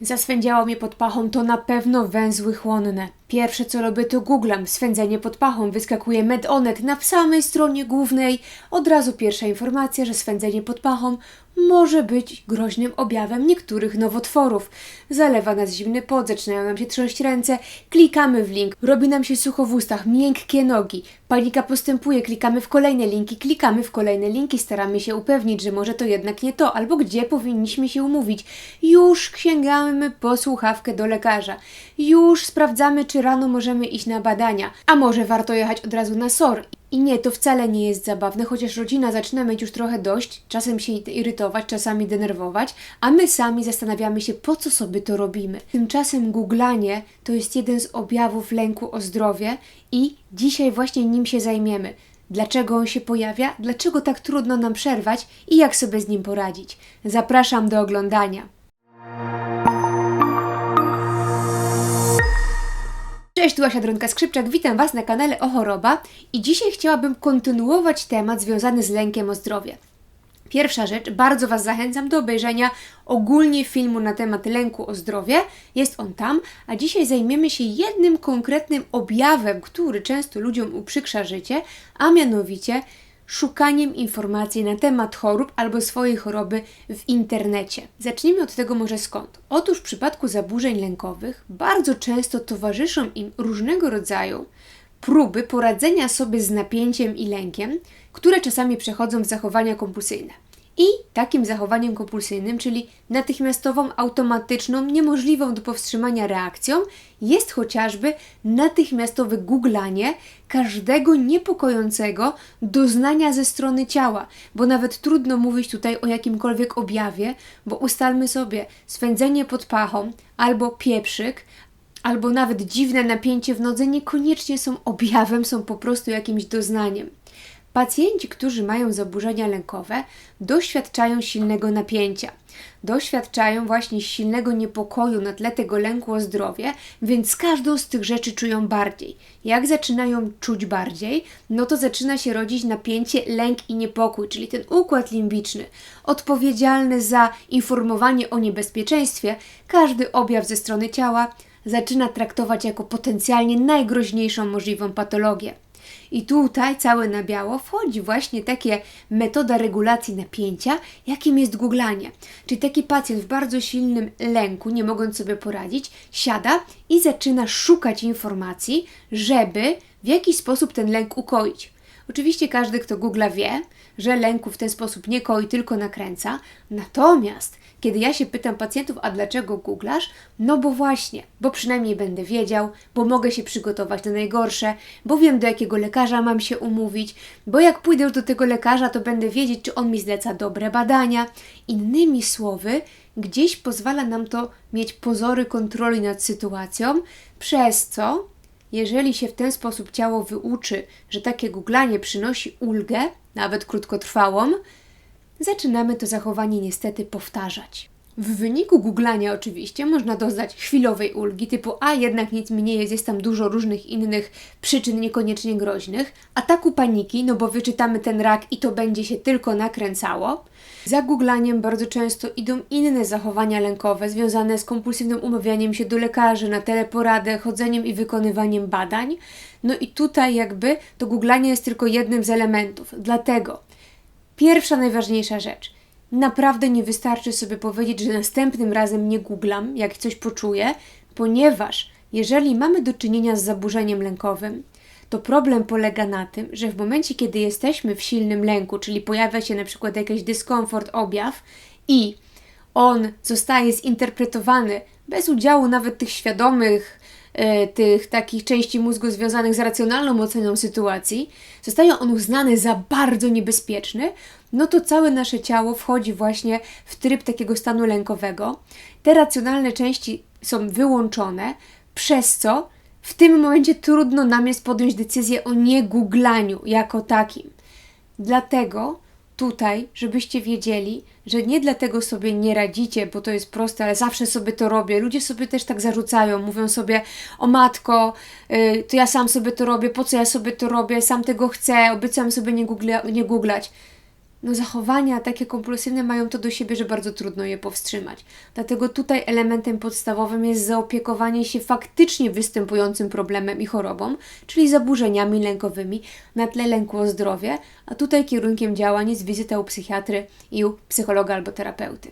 Zaswędziało mnie pod pachą, to na pewno węzły chłonne. Pierwsze co robię to googlam, swędzenie pod pachą, wyskakuje medonet na samej stronie głównej. Od razu pierwsza informacja, że swędzenie pod pachą może być groźnym objawem niektórych nowotworów. Zalewa nas zimny pot, zaczynają nam się trząść ręce, klikamy w link, robi nam się sucho w ustach, miękkie nogi, panika postępuje, klikamy w kolejne linki, klikamy w kolejne linki, staramy się upewnić, że może to jednak nie to, albo gdzie powinniśmy się umówić. Już sięgamy po słuchawkę do lekarza. Już sprawdzamy, czy rano możemy iść na badania, a może warto jechać od razu na SOR. I nie, to wcale nie jest zabawne, chociaż rodzina zaczyna mieć już trochę dość, czasem się irytować, czasami denerwować, a my sami zastanawiamy się, po co sobie to robimy. Tymczasem googlanie to jest jeden z objawów lęku o zdrowie i dzisiaj właśnie nim się zajmiemy. Dlaczego on się pojawia, dlaczego tak trudno nam przerwać i jak sobie z nim poradzić. Zapraszam do oglądania. Cześć, tu Asia Dronka-Skrzypczak, witam Was na kanale O Choroba i dzisiaj chciałabym kontynuować temat związany z lękiem o zdrowie. Pierwsza rzecz, bardzo Was zachęcam do obejrzenia ogólnie filmu na temat lęku o zdrowie. Jest on tam, a dzisiaj zajmiemy się jednym konkretnym objawem, który często ludziom uprzykrza życie, a mianowicie szukaniem informacji na temat chorób albo swojej choroby w internecie. Zacznijmy od tego może skąd. Otóż w przypadku zaburzeń lękowych bardzo często towarzyszą im różnego rodzaju próby poradzenia sobie z napięciem i lękiem, które czasami przechodzą w zachowania kompulsyjne. I takim zachowaniem kompulsyjnym, czyli natychmiastową, automatyczną, niemożliwą do powstrzymania reakcją, jest chociażby natychmiastowe googlanie każdego niepokojącego doznania ze strony ciała, bo nawet trudno mówić tutaj o jakimkolwiek objawie, bo ustalmy sobie swędzenie pod pachą albo pieprzyk, albo nawet dziwne napięcie w nodze niekoniecznie są objawem, są po prostu jakimś doznaniem. Pacjenci, którzy mają zaburzenia lękowe, doświadczają silnego napięcia, doświadczają właśnie silnego niepokoju na tle tego lęku o zdrowie, więc każdą z tych rzeczy czują bardziej. Jak zaczynają czuć bardziej, no to zaczyna się rodzić napięcie, lęk i niepokój, czyli ten układ limbiczny, odpowiedzialny za informowanie o niebezpieczeństwie, każdy objaw ze strony ciała zaczyna traktować jako potencjalnie najgroźniejszą możliwą patologię. I tutaj całe na biało wchodzi właśnie takie metoda regulacji napięcia, jakim jest googlanie. Czyli taki pacjent w bardzo silnym lęku, nie mogąc sobie poradzić, siada i zaczyna szukać informacji, żeby w jakiś sposób ten lęk ukoić. Oczywiście każdy, kto googla wie, że lęku w ten sposób nie koi, tylko nakręca. Natomiast kiedy ja się pytam pacjentów, a dlaczego googlasz? No bo właśnie, bo przynajmniej będę wiedział, bo mogę się przygotować na najgorsze, bo wiem do jakiego lekarza mam się umówić, bo jak pójdę do tego lekarza, to będę wiedzieć, czy on mi zleca dobre badania. Innymi słowy, gdzieś pozwala nam to mieć pozory kontroli nad sytuacją, przez co jeżeli się w ten sposób ciało wyuczy, że takie googlanie przynosi ulgę, nawet krótkotrwałą, zaczynamy to zachowanie niestety powtarzać. W wyniku googlania oczywiście można doznać chwilowej ulgi typu a jednak nic mi nie jest, jest tam dużo różnych innych przyczyn niekoniecznie groźnych, ataku paniki, no bo wyczytamy ten rak i to będzie się tylko nakręcało. Za googlaniem bardzo często idą inne zachowania lękowe związane z kompulsywnym umawianiem się do lekarzy, na teleporadę, chodzeniem i wykonywaniem badań. No i tutaj jakby to googlanie jest tylko jednym z elementów. Dlatego Pierwsza najważniejsza rzecz. Naprawdę nie wystarczy sobie powiedzieć, że następnym razem nie googlam, jak coś poczuję, ponieważ jeżeli mamy do czynienia z zaburzeniem lękowym, to problem polega na tym, że w momencie, kiedy jesteśmy w silnym lęku, czyli pojawia się na przykład jakiś dyskomfort, objaw i on zostaje zinterpretowany bez udziału nawet tych świadomych E, tych takich części mózgu związanych z racjonalną oceną sytuacji, zostaje on uznany za bardzo niebezpieczny, no to całe nasze ciało wchodzi właśnie w tryb takiego stanu lękowego. Te racjonalne części są wyłączone, przez co w tym momencie trudno nam jest podjąć decyzję o niegooglaniu jako takim. Dlatego tutaj, żebyście wiedzieli, że nie dlatego sobie nie radzicie, bo to jest proste, ale zawsze sobie to robię. Ludzie sobie też tak zarzucają, mówią sobie: O matko, yy, to ja sam sobie to robię, po co ja sobie to robię, sam tego chcę, obiecałem sobie nie, googla, nie googlać. No zachowania takie kompulsywne mają to do siebie, że bardzo trudno je powstrzymać. Dlatego tutaj elementem podstawowym jest zaopiekowanie się faktycznie występującym problemem i chorobą, czyli zaburzeniami lękowymi na tle lęku o zdrowie, a tutaj kierunkiem działań jest wizyta u psychiatry i u psychologa albo terapeuty.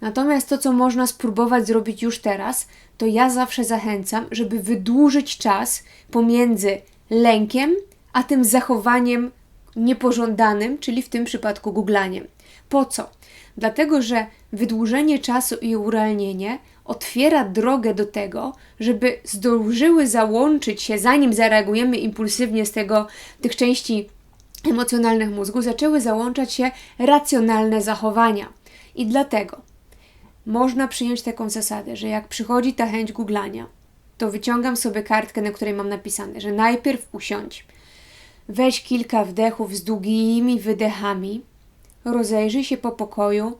Natomiast to, co można spróbować zrobić już teraz, to ja zawsze zachęcam, żeby wydłużyć czas pomiędzy lękiem a tym zachowaniem niepożądanym, czyli w tym przypadku googlaniem. Po co? Dlatego, że wydłużenie czasu i urealnienie otwiera drogę do tego, żeby zdążyły załączyć się, zanim zareagujemy impulsywnie z tego, tych części emocjonalnych mózgu, zaczęły załączać się racjonalne zachowania. I dlatego można przyjąć taką zasadę, że jak przychodzi ta chęć googlania, to wyciągam sobie kartkę, na której mam napisane, że najpierw usiądź, weź kilka wdechów z długimi wydechami, rozejrzyj się po pokoju,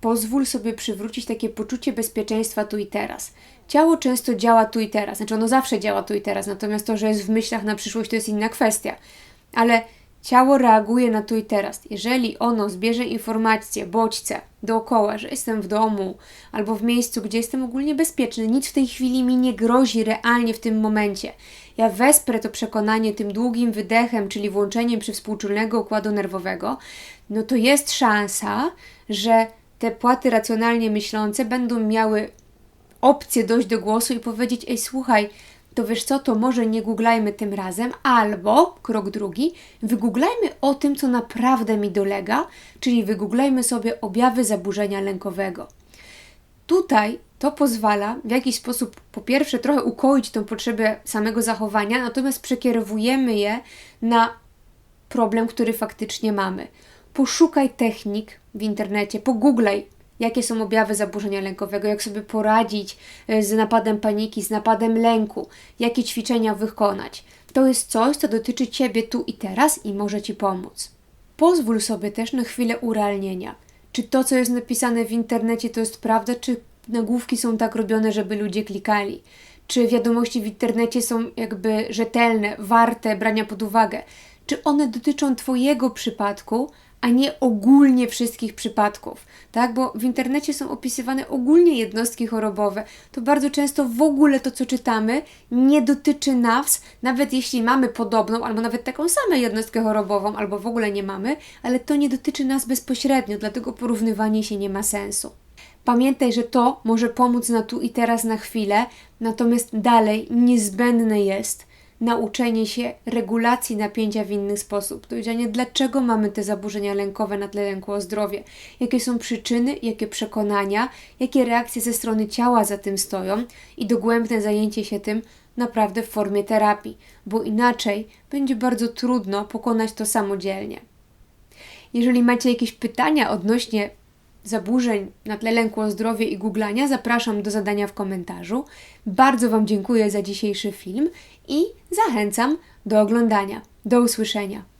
pozwól sobie przywrócić takie poczucie bezpieczeństwa tu i teraz. Ciało często działa tu i teraz, znaczy ono zawsze działa tu i teraz, natomiast to, że jest w myślach na przyszłość, to jest inna kwestia. Ale Ciało reaguje na tu i teraz. Jeżeli ono zbierze informacje, bodźce dookoła, że jestem w domu albo w miejscu, gdzie jestem ogólnie bezpieczny, nic w tej chwili mi nie grozi realnie w tym momencie. Ja wesprę to przekonanie tym długim wydechem, czyli włączeniem przywspółczulnego układu nerwowego, no to jest szansa, że te płaty racjonalnie myślące będą miały opcję dojść do głosu i powiedzieć: Ej, słuchaj, to wiesz co, to może nie googlajmy tym razem, albo krok drugi, wygooglajmy o tym, co naprawdę mi dolega, czyli wygooglajmy sobie objawy zaburzenia lękowego. Tutaj to pozwala w jakiś sposób, po pierwsze, trochę ukoić tą potrzebę samego zachowania, natomiast przekierowujemy je na problem, który faktycznie mamy. Poszukaj technik w internecie, pogooglaj jakie są objawy zaburzenia lękowego, jak sobie poradzić e, z napadem paniki, z napadem lęku, jakie ćwiczenia wykonać. To jest coś, co dotyczy Ciebie tu i teraz i może Ci pomóc. Pozwól sobie też na chwilę urealnienia. Czy to, co jest napisane w internecie, to jest prawda, czy nagłówki są tak robione, żeby ludzie klikali? Czy wiadomości w internecie są jakby rzetelne, warte brania pod uwagę? Czy one dotyczą Twojego przypadku, a nie ogólnie wszystkich przypadków, tak? Bo w internecie są opisywane ogólnie jednostki chorobowe. To bardzo często w ogóle to, co czytamy, nie dotyczy nas, nawet jeśli mamy podobną, albo nawet taką samą jednostkę chorobową, albo w ogóle nie mamy, ale to nie dotyczy nas bezpośrednio, dlatego porównywanie się nie ma sensu. Pamiętaj, że to może pomóc na tu i teraz na chwilę, natomiast dalej niezbędne jest, nauczenie się regulacji napięcia w inny sposób. Dowiedzianie, dlaczego mamy te zaburzenia lękowe na tle lęku o zdrowie, jakie są przyczyny, jakie przekonania, jakie reakcje ze strony ciała za tym stoją i dogłębne zajęcie się tym naprawdę w formie terapii, bo inaczej będzie bardzo trudno pokonać to samodzielnie. Jeżeli macie jakieś pytania odnośnie zaburzeń na tle lęku o zdrowie i googlania, zapraszam do zadania w komentarzu. Bardzo Wam dziękuję za dzisiejszy film i zachęcam do oglądania. Do usłyszenia.